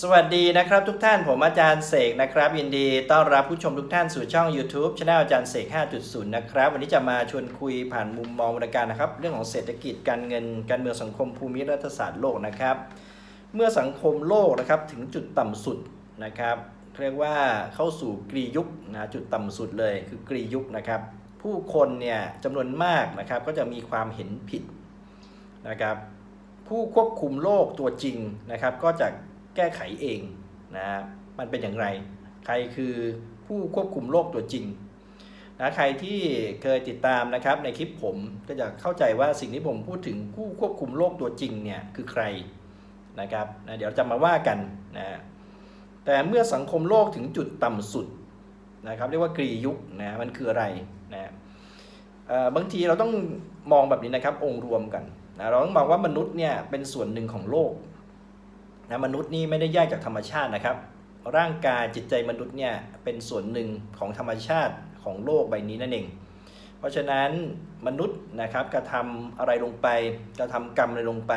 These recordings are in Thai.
สวัสดีนะครับทุกท่านผมอาจารย์เสกนะครับยินดีต้อนรับผู้ชมทุกท่านสู่ช่อง YouTube c h anel อาจารย์เสก 5.0 นะครับ วันนี้จะมาชวนคุยผ่านมุมมองบริการนะครับ เรื่องของเศรษฐกิจการเงิน การเมืองสังคมภูมิรัฐศาสตร์โลกนะครับ เมื่อสังคมโลกนะครับถึงจุดต่ำสุดนะครับเรียกว่าเข้าสู่กรียุคนะจุดต่ำสุดเลยคือกรียุคนะครับ ผู้คนเนี่ยจำนวนมากนะครับก็จะมีความเห็นผิดนะครับ ผู้ควบคุมโลกตัวจริงนะครับ ก็จะ แก้ไขเองนะมันเป็นอย่างไร ใครคือผู้ควบคุมโลกตัวจริงนะใครที่เคยติดตามนะครับในคลิปผมก็จะเข้าใจว่าสิ่งที่ผมพูดถึงผู้ควบคุมโลกตัวจริงเนี่ยคือใครนะครับนะเดี๋ยวจะมาว่ากันนะแต่เมื่อสังคมโลกถึงจุดต่ำสุดนะครับเรียกว่ากรียุคนะมันคืออะไรนะเอ่อบางทีเราต้องมองแบบนี้นะครับองค์รวมกันนะเราต้องมองว่ามนุษย์เนี่ยเป็นส่วนหนึ่งของโลก นะมนุษย์นี่ไม่ได้แยกจากธรรมชาตินะครับ ร่างกายจิตใจมนุษย์เนี่ยเป็นส่วนหนึ่งของธรรมชาติของโลกใบนี้นั่นเอง เพราะฉะนั้นมนุษย์นะครับกระทำอะไรลงไปกระทำกรรมอะไรลงไป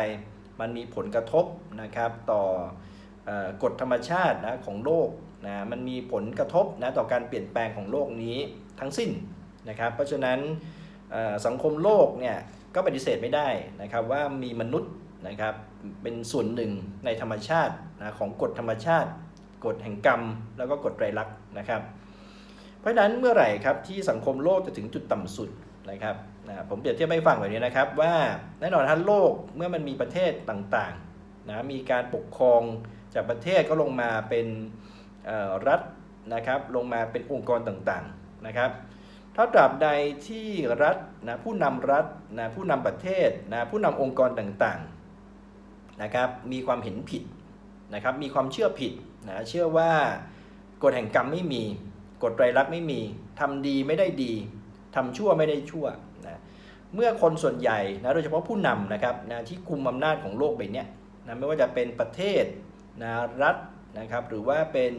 มันมีผลกระทบนะครับต่ออกฎธรรมชาตินะของโลกนะมันมีผลกระทบนะต่อการเปลี่ยนแปลงของโลกนี้ทั้งสิ้นนะครับ เพราะฉะนั้นสังคมโลกเนี่ยก็ปฏิเสธไม่ได้นะครับว่ามีมนุษย์นะครับ เป็นส่วนหนึ่งในธรรมชาตินะของกฎธรรมชาติ กฎแห่งกรรม แล้วก็กฎไตรลักษณ์นะครับ เพราะฉะนั้นเมื่อไหร่ครับที่สังคมโลกจะถึงจุดต่ำสุดนะครับนะผมเปรียบเทียบให้ฟังแบบนี้นะครับ ว่าแน่นอนท่านโลกเมื่อมันมีประเทศต่างๆนะมีการปกครองจากประเทศก็ลงมาเป็นรัฐนะครับลงมาเป็นองค์กรต่างๆนะครับถ้าตราบใดที่รัฐนะผู้นำรัฐนะผู้นำประเทศนะผู้นำองค์กรต่างๆ นะครับมีความเห็นผิดนะครับมีความเชื่อผิดนะเชื่อว่ากฎแห่งกรรมไม่มีกฎไตรลักษณ์ไม่มีทำดีไม่ได้ดีทำชั่วไม่ได้ชั่วนะเมื่อคนส่วนใหญ่นะโดยเฉพาะผู้นำนะครับนะที่กุมอำนาจของโลกใบเนี้ยนะไม่ว่าจะเป็นประเทศนะรัฐนะครับหรือว่าเป็น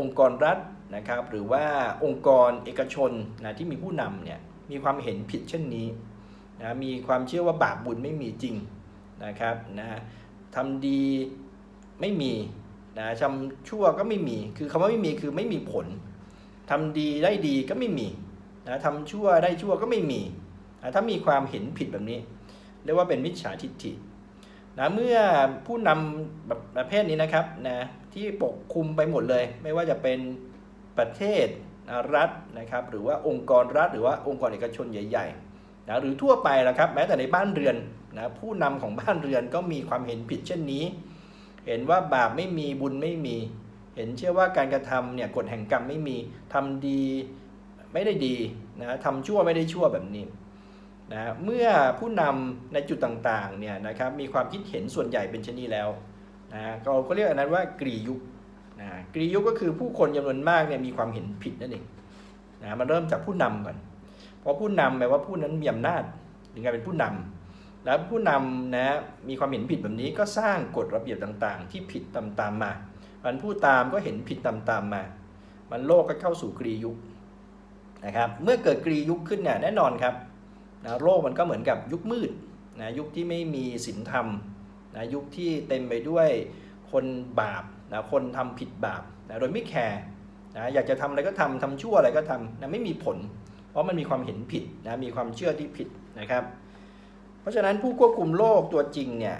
องค์กรรัฐนะครับหรือว่าองค์กรเอกชนนะที่มีผู้นำเนี่ยมีความเห็นผิดเช่นนี้นะมีความเชื่อว่าบาปบุญไม่มีจริง นะครับนะทำดีไม่มีนะทำชั่วก็ไม่มี คือคำว่าไม่มีคือไม่มีผลทำดีได้ดีก็ไม่มีนะทำชั่วได้ชั่วก็ไม่มีนะถ้ามีความเห็นผิดแบบนี้ เรียกว่าเป็นมิจฉาทิฏฐินะเมื่อผู้นำแบบประเภทนี้นะครับนะที่ปกคุมไปหมดเลย ไม่ว่าจะเป็นประเทศนะรัฐนะครับ หรือว่าองค์กรรัฐ หรือว่าองค์กรเอกชนใหญ่ๆนะหรือทั่วไปละครับ แม้แต่ในบ้านเรือน นะผู้นำของบ้านเรือนก็มีความเห็นผิดเช่นนี้ เห็นว่าบาปไม่มีบุญไม่มี เห็นเชื่อว่าการกระทำเนี่ยกฎแห่งกรรมไม่มีทำดีไม่ได้ดีนะทำชั่วไม่ได้ชั่วแบบนี้นะเมื่อผู้นำในจุดต่างๆเนี่ยนะครับมีความคิดเห็นส่วนใหญ่เป็นเช่นนี้แล้วนะเราก็เรียกอันนั้นว่ากรียุคนะกรียุคก็คือผู้คนจำนวนมากเนี่ยมีความเห็นผิดนั่นเองนะมันเริ่มจากผู้นำก่อนเพราะผู้นำแปลว่าผู้นั้นมีอำนาจถึงการเป็นผู้นำ แล้วผู้นำนะมีความเห็นผิดแบบนี้ก็สร้างกฎระเบียบต่างๆ ที่ผิดตามตามๆมา มันผู้ตามก็เห็นผิดตามตามๆมา มันโลกก็เข้าสู่กรียุคนะครับ เมื่อเกิดกรียุคขึ้นเนี่ยแน่นอนครับนะโลกมันก็เหมือนกับยุคมืดนะยุคที่ไม่มีศีลธรรมนะยุคที่เต็มไปด้วยคนบาปนะคนทำผิดบาปนะโดยไม่แคร์นะอยากจะทำอะไรก็ทำทำชั่วอะไรก็ทำนะไม่มีผล เพราะมันมีความเห็นผิดนะมีความเชื่อที่ผิดนะครับ ราะฉะนั้นผู้ควบคุมโลกตัวจริงเนี่ย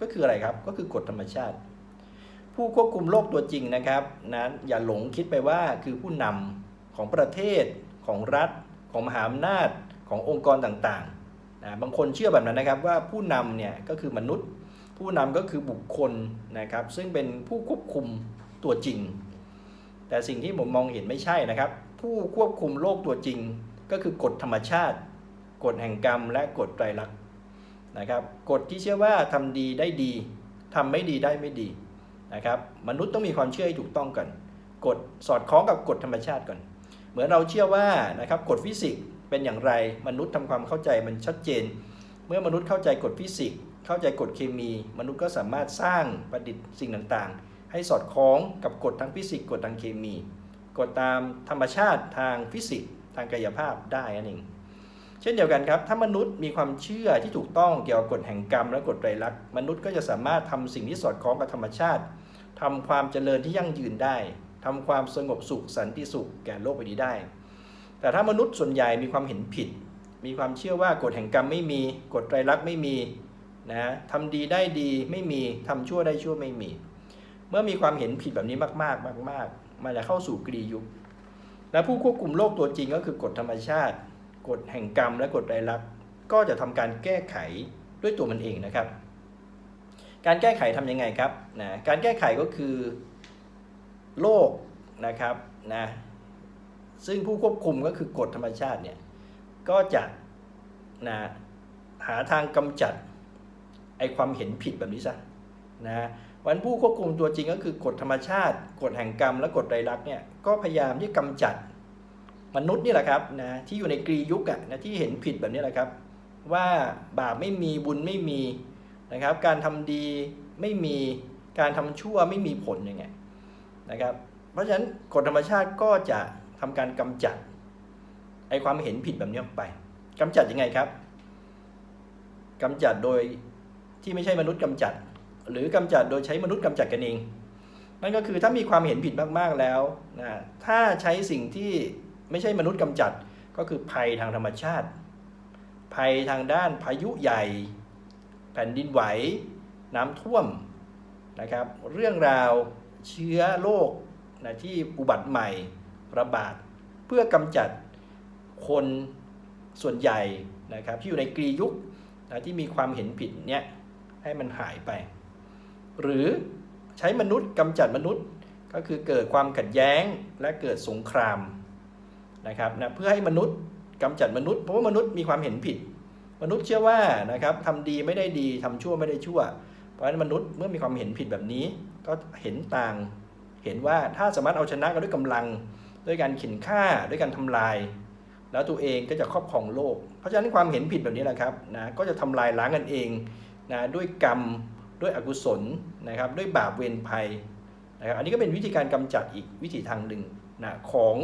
ก็คืออะไรครับก็คือกฎธรรมชาติ ผู้ควบคุมโลกตัวจริงนะครับนะอย่าหลงคิดไปว่าคือผู้นำของประเทศของรัฐ ของมหาอำนาจขององค์กรต่างๆนะบางคนเชื่อแบบนั้นนะครับว่าผู้นำเนี่ยก็คือมนุษย์ ผู้นำก็คือบุคคลนะครับ ซึ่งเป็นผู้ควบคุมตัวจริง แต่สิ่งที่ผมมองเห็นไม่ใช่นะครับ ผู้ควบคุมโลกตัวจริง ก็คือกฎธรรมชาติกฎแห่งกรรมและกฎไตรลักษณ นะครับกฎที่เชื่อว่าทำดีได้ดีทำไม่ดีได้ไม่ดีนะครับมนุษย์ต้องมีความเชื่อให้ถูกต้องก่อนกฎสอดคล้องกับกฎธรรมชาติก่อน เหมือนเราเชื่อว่านะครับกฎฟิสิกส์เป็นอย่างไรมนุษย์ทำความเข้าใจมันชัดเจน เมื่อมนุษย์เข้าใจกฎฟิสิกส์เข้าใจกฎเคมี มนุษย์ก็สามารถสร้างประดิษฐ์สิ่งต่างๆ ให้สอดคล้องกับกฎทางฟิสิกส์กฎทางเคมีกฎตามธรรมชาติทางฟิสิกส์ทางกายภาพได้นั่นเอง เช่นเดียวกันครับ ถ้ามนุษย์มีความเชื่อที่ถูกต้องเกี่ยวกับกฎแห่งกรรมและกฎไตรลักษณ์มนุษย์ก็จะสามารถทำสิ่งที่สอดคล้องกับธรรมชาติทำความเจริญที่ยั่งยืนได้ทำความสงบสุขสันติสุขแก่โลกใบนี้ได้ แต่ถ้ามนุษย์ส่วนใหญ่มีความเห็นผิด มีความเชื่อว่ากฎแห่งกรรมไม่มีกฎไตรลักษณ์ไม่มีนะทำดีได้ดีไม่มีทำชั่วได้ชั่วไม่มี เมื่อมีความเห็นผิดแบบนี้มากๆ มากๆมันจะเข้าสู่กรียุคและผู้ควบคุมโลกตัวจริงก็คือกฎธรรมชาติ กฎแห่งกรรมและกฎไตรลักษณ์ก็จะทำการแก้ไขด้วยตัวมันเองนะครับ การแก้ไขทำยังไงครับนะการแก้ไขก็คือโลกนะครับนะซึ่งผู้ควบคุมก็คือกฎธรรมชาติเนี่ยก็จะนะหาทางกำจัดไอความเห็นผิดแบบนี้ซะนะวันผู้ควบคุมตัวจริงก็คือกฎธรรมชาติ กฎแห่งกรรมและกฎไตรลักษณ์เนี่ยก็พยายามที่กำจัด มนุษย์นี่แหละครับนะที่อยู่ในกรียุคอะนะที่เห็นผิดแบบนี้แหละครับ ว่าบาปไม่มีบุญไม่มีนะครับ การทำดีไม่มีการทำชั่วไม่มีผลยังไงนะครับ เพราะฉะนั้นกฎธรรมชาติก็จะทำการกำจัดไอความเห็นผิดแบบนี้ออกไปกำจัดยังไงครับกำจัดโดยที่ไม่ใช่มนุษย์กำจัด หรือกำจัดโดยใช้มนุษย์กำจัดกันเองนั่นก็คือถ้ามีความเห็นผิดมากๆแล้วนะถ้าใช้สิ่งที่ ไม่ใช่มนุษย์กำจัดก็คือภัยทางธรรมชาติ ภัยทางด้านพายุใหญ่ แผ่นดินไหว น้ำท่วมนะครับ เรื่องราวเชื้อโรคนะที่อุบัติใหม่ระบาด เพื่อกำจัดคนส่วนใหญ่นะครับที่อยู่ในกรียุคนะที่มีความเห็นผิดเนี่ยให้มันหายไป หรือใช้มนุษย์กำจัดมนุษย์ก็คือเกิดความขัดแย้งและเกิดสงคราม นะครับนะเพื่อให้มนุษย์กำจัดมนุษย์เพราะว่ามนุษย์มีความเห็นผิด มนุษย์เชื่อว่านะครับทำดีไม่ได้ดีทำชั่วไม่ได้ชั่ว เพราะฉะนั้นมนุษย์เมื่อมีความเห็นผิดแบบนี้ ก็เห็นต่างเห็นว่าถ้าสามารถเอาชนะกันด้วยกำลัง ด้วยการเข็นฆ่าด้วยการทำลาย แล้วตัวเองก็จะครอบครองโลก เพราะฉะนั้นความเห็นผิดแบบนี้แหละครับนะก็จะทำลายล้างกันเองนะด้วยกรรมด้วยอกุศลนะครับด้วยบาปเวรภัยนะครับอันนี้ก็เป็นวิธีการกำจัดอีกวิธีทางหนึ่งนะของ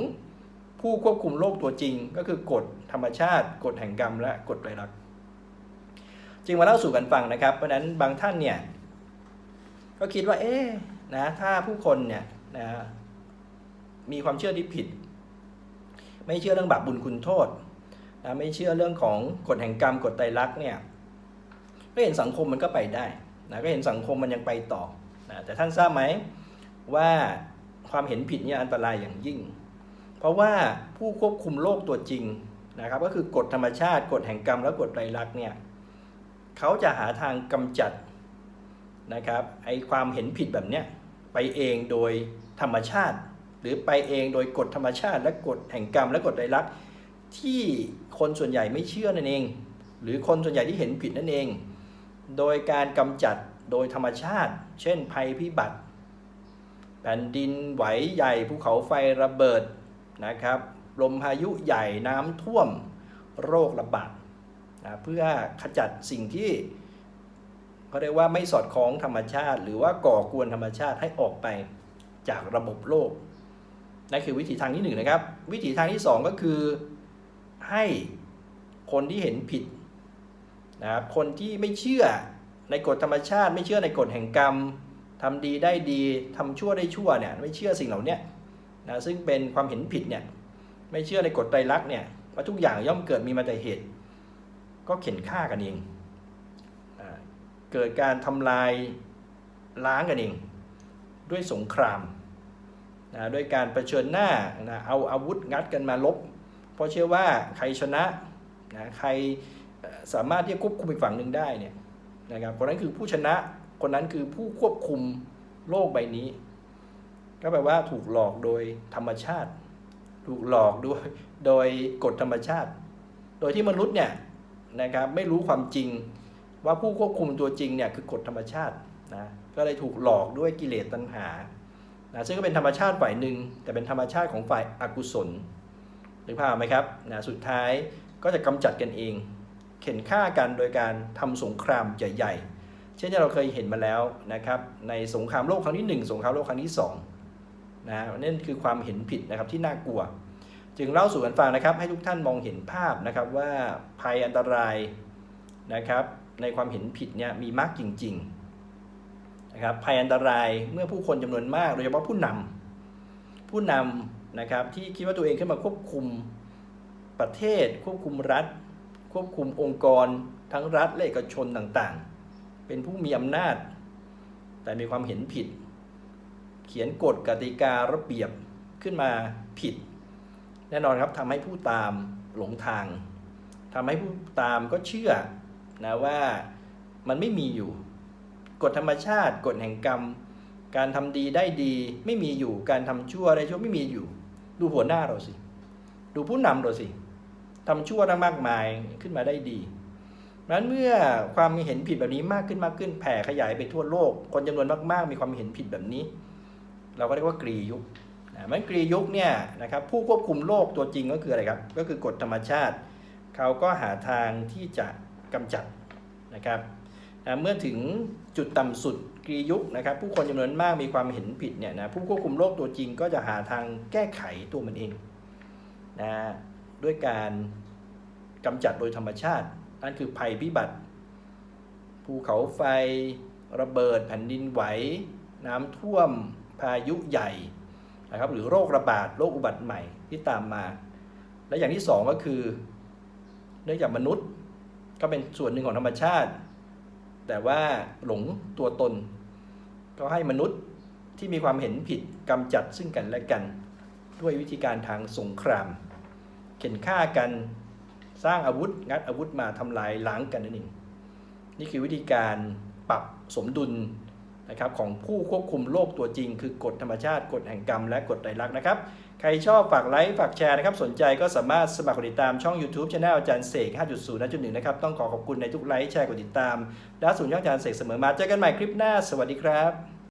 ผู้ควบคุมโลกตัวจริง ก็คือกฎธรรมชาติกฎแห่งกรรมและกฎไตรลักษณ์จึงมาเล่าสู่กันฟังนะครับ เพราะนั้นบางท่านเนี่ยก็คิดว่าเอ๊ะนะถ้าผู้คนเนี่ยนะมีความเชื่อที่ผิด ไม่เชื่อเรื่องบาปบุญคุณโทษนะไม่เชื่อเรื่องของกฎแห่งกรรมกฎไตรลักษณ์เนี่ยก็เห็นสังคมมันก็ไปได้นะก็เห็นสังคมมันยังไปต่อนะแต่ท่านทราบไหมว่าความเห็นผิดเนี่ยอันตรายอย่างยิ่ง ราะว่าผู้ควบคุมโลกตัวจริงนะครับ ก็คือกฎธรรมชาติกฎแห่งกรรมและกฎไตรลักษณ์เนี่ยเขาจะหาทางกำจัดนะครับไอความเห็นผิดแบบเนี้ยไปเองโดยธรรมชาติ หรือไปเองโดยกฎธรรมชาติ และกฎแห่งกรรมและกฎไตรลักษณ์ที่คนส่วนใหญ่ไม่เชื่อนั่นเอง หรือคนส่วนใหญ่ที่เห็นผิดนั่นเอง โดยการกำจัดโดยธรรมชาติ เช่นภัยพิบัติ แผ่นดินไหวใหญ่ภูเขาไฟระเบิด นะครับลมพายุใหญ่น้ำท่วมโรคระบาดนะเพื่อขจัดสิ่งที่เขาเรียกว่าไม่สอดคล้องธรรมชาติ หรือว่าก่อกวนธรรมชาติให้ออกไปจากระบบโลกนั่นคือวิธีทางที่หนึ่งนะครับ วิธีทางที่สองก็คือให้คนที่เห็นผิดนะครับคนที่ไม่เชื่อในกฎธรรมชาติ ไม่เชื่อในกฎแห่งกรรมทำดีได้ดีทำชั่วได้ชั่วเนี่ยไม่เชื่อสิ่งเหล่านี้ นะซึ่งเป็นความเห็นผิดเนี่ยไม่เชื่อในกฎไตรลักษณ์เนี่ยว่าทุกอย่างย่อมเกิดมีมาแต่เหตุ ก็เข็นฆ่ากันเองเกิดการทำลายล้างกันเอง ด้วยสงครามนะด้วยการประชิญหน้านะเอาอาวุธงัดกันมาลบ เพราะเชื่อว่าใครชนะนะใครสามารถที่จะควบคุมอีกฝั่งหนึ่งได้เนี่ยนะครับคนนั้นคือผู้ชนะคนนั้นคือผู้ควบคุมโลกใบนี้ ก็แปลว่าถูกหลอกโดยธรรมชาติ ถูกหลอกด้วยโดยกฎธรรมชาติ โดยที่มนุษย์เนี่ยนะครับไม่รู้ความจริงว่าผู้ควบคุมตัวจริงเนี่ยคือกฎธรรมชาตินะก็เลยถูกหลอกด้วยกิเลสตัณหานะซึ่งก็เป็นธรรมชาติฝ่ายหนึ่งแต่เป็นธรรมชาติของฝ่ายอกุศลหรือภาพไหมครับนะสุดท้ายก็จะกำจัดกันเอง เข็นฆ่ากันโดยการทำสงครามใหญ่ๆเช่นที่เราเคยเห็นมาแล้วนะครับในสงครามโลกครั้งที่หนึ่งสงครามโลกครั้งที่สอง นะนั่นคือความเห็นผิดนะครับที่น่ากลัว จึงเล่าสู่กันฟังนะครับ ให้ทุกท่านมองเห็นภาพนะครับว่าภัยอันตรายนะครับ ในความเห็นผิดเนี่ยมีมากจริงๆนะครับภัยอันตรายเมื่อผู้คนจำนวนมาก โดยเฉพาะผู้นำผู้นำนะครับที่คิดว่าตัวเองขึ้นมาควบคุมประเทศ ควบคุมรัฐ ควบคุมองค์กร ทั้งรัฐและเอกชนต่างๆ เป็นผู้มีอำนาจ แต่มีความเห็นผิด เขียนกฎกติการะเบียบขึ้นมาผิด แน่นอนครับทำให้ผู้ตามหลงทางทำให้ผู้ตามก็เชื่อนะว่ามันไม่มีอยู่ กฎธรรมชาติ กฎแห่งกรรม การทำดีได้ดีไม่มีอยู่ การทำชั่วได้ชั่วไม่มีอยู่ ดูหัวหน้าเราสิ ดูผู้นำเราสิทำชั่วได้มากมายขึ้นมาได้ดีนั้นเมื่อความเห็นผิดแบบนี้มากขึ้นมากขึ้นแผ่ขยายไปทั่วโลก คนจำนวนมากๆ มีความเห็นผิดแบบนี้ เราก็เรียกว่ากรียุคนะมันกรียุคเนี่ยนะครับผู้ควบคุมโลกตัวจริงก็คืออะไรครับ ก็คือกฎธรรมชาติ เขาก็หาทางที่จะกำจัดนะครับนะเมื่อถึงจุดต่ำสุดกรียุคนะครับ ผู้คนจำนวนมากมีความเห็นผิดเนี่ยนะผู้ควบคุมโลกตัวจริงก็จะหาทางแก้ไขตัวมันเองนะด้วยการกำจัดโดยธรรมชาติ นั่นคือภัยพิบัติภูเขาไฟระเบิดแผ่นดินไหว น้ำท่วม พายุใหญ่นะครับหรือโรคระบาดโรคอุบัติใหม่ที่ตามมา และอย่างที่สองก็คือเนื่องจากมนุษย์ก็เป็นส่วนหนึ่งของธรรมชาติ แต่ว่าหลงตัวตน ก็ให้มนุษย์ที่มีความเห็นผิดกำจัดซึ่งกันและกัน ด้วยวิธีการทางสงคราม เข็นฆ่ากันสร้างอาวุธงัดอาวุธมาทำลายล้างกันนั่นเองนี่คือวิธีการปรับสมดุล นะครับของผู้ควบคุมโลกตัวจริง คือกฎธรรมชาติกฎแห่งกรรมและกฎไตรลักษณ์นะครับ ใครชอบฝากไลค์ฝากแชร์นะครับ สนใจก็สามารถสมัครกดติดตามช่อง YouTube Channel อาจารย์เสก 5.0าจุดหนึ่งนะครับ ต้องขอขอบคุณในทุกไลค์แชร์กดติดตามและศูนย์ช่องอาจารย์เสกเสมอมาเจอกันใหม่คลิปหน้า สวัสดีครับ